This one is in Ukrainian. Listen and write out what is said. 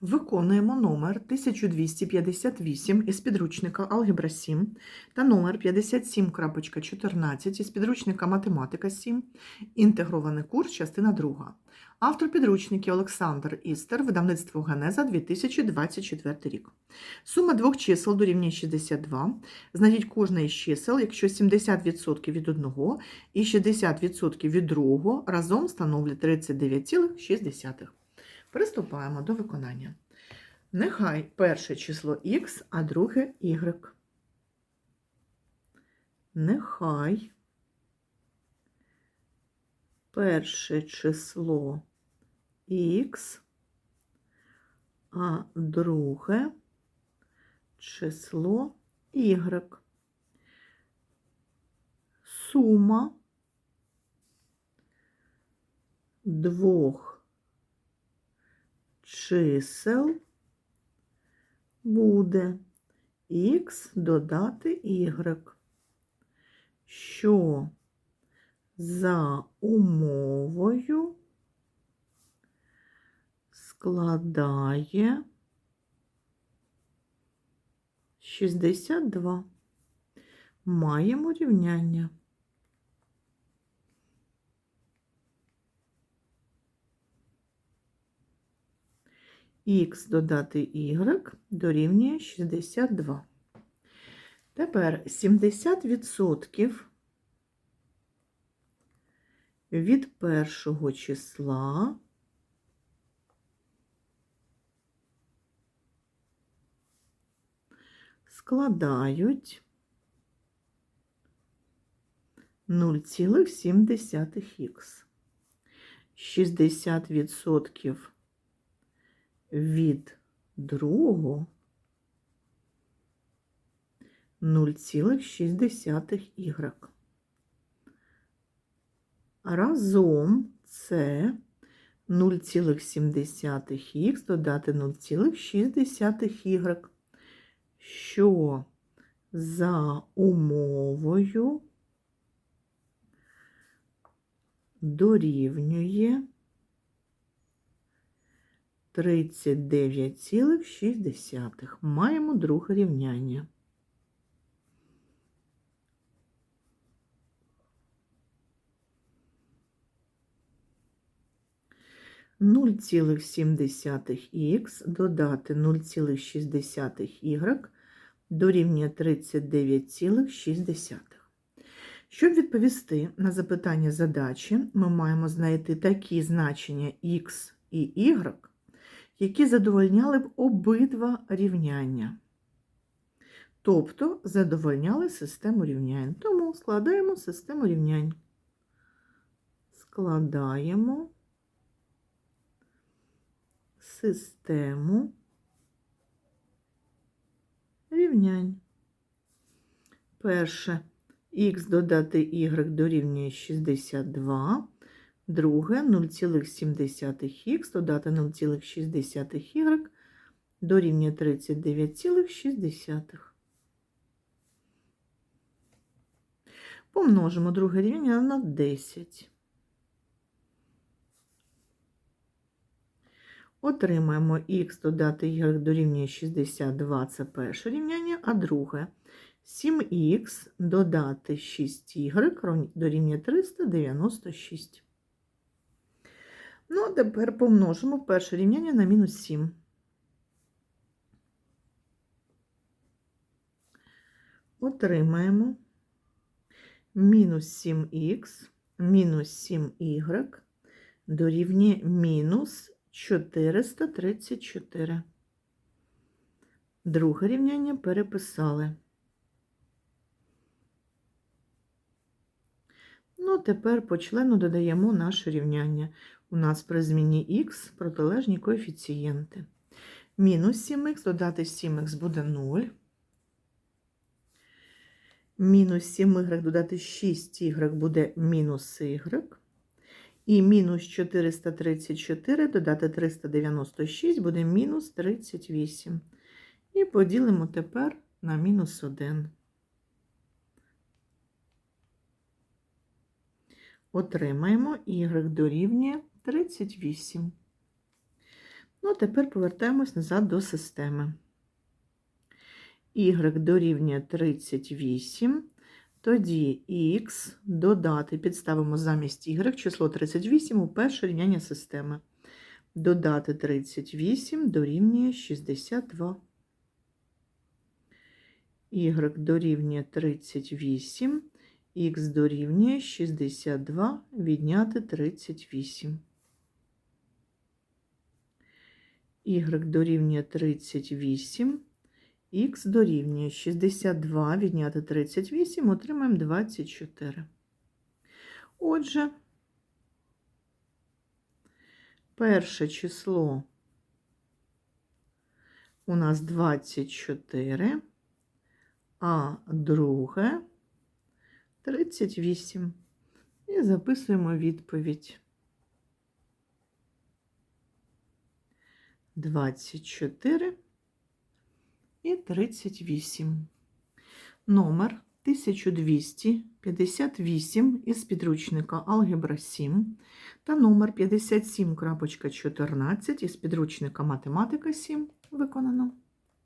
Виконуємо номер 1258 із підручника Алгебра 7 та номер 57.14 із підручника Математика 7, інтегрований курс, частина 2. Автор підручників Олександр Істер, видавництво Генеза 2024 рік. Сума двох чисел дорівнює 62. Знайдіть кожне із чисел, якщо 70% від одного і 60% від другого разом становлять 39,6. Приступаємо до виконання. Нехай перше число х, а друге y. Нехай перше число х, а друге число y. Сума двох чисел буде х додати y, що за умовою складає 62. Маємо рівняння. Х додати y дорівнює 62. Тепер 70% від першого числа складають 0,7х. 60% від другого 0,6y. Разом це 0,7х додати 0,6y, що за умовою дорівнює 39,6. Маємо друге рівняння. Нуль цілих сімдесятих х додати 0,6y дорівнює 39,6. Щоб відповісти на запитання задачі, ми маємо знайти такі значення х і y, які задовольняли б обидва рівняння. Тобто задовольняли систему рівнянь. Тому складаємо систему рівнянь. Складаємо систему рівнянь. Перше х додати y дорівнює 62. Друге 0,7х додати 0,6y дорівнює 39,6. Помножимо друге рівняння на 10. Отримаємо х додати y дорівнює 62 це перше рівняння, а друге 7х додати 6y дорівнює 396. Ну, а тепер помножимо перше рівняння на мінус 7. Отримаємо мінус 7х мінус 7y дорівнює мінус 434. Друге рівняння переписали. Ну, тепер по члену додаємо наше рівняння. У нас при зміні х протилежні коефіцієнти. Мінус 7х додати 7х буде 0. Мінус 7y додати 6y буде мінус y. І мінус 434 додати 396 буде мінус 38. І поділимо тепер на мінус 1. Отримаємо y дорівнює 38. Ну, тепер повертаємось назад до системи. Y дорівнює 38. Тоді х додати, підставимо замість y число 38 у перше рівняння системи. Додати 38 дорівнює 62. Y дорівнює 38, х дорівнює 62, відняти 38. Y дорівнює 38, х дорівнює 62, відняти 38, отримаємо 24. Отже, перше число у нас 24, а друге 38. І записуємо відповідь. 24 і 38. Номер 1258 із підручника Алгебра 7 та номер 57.14 із підручника Математика 7 виконано.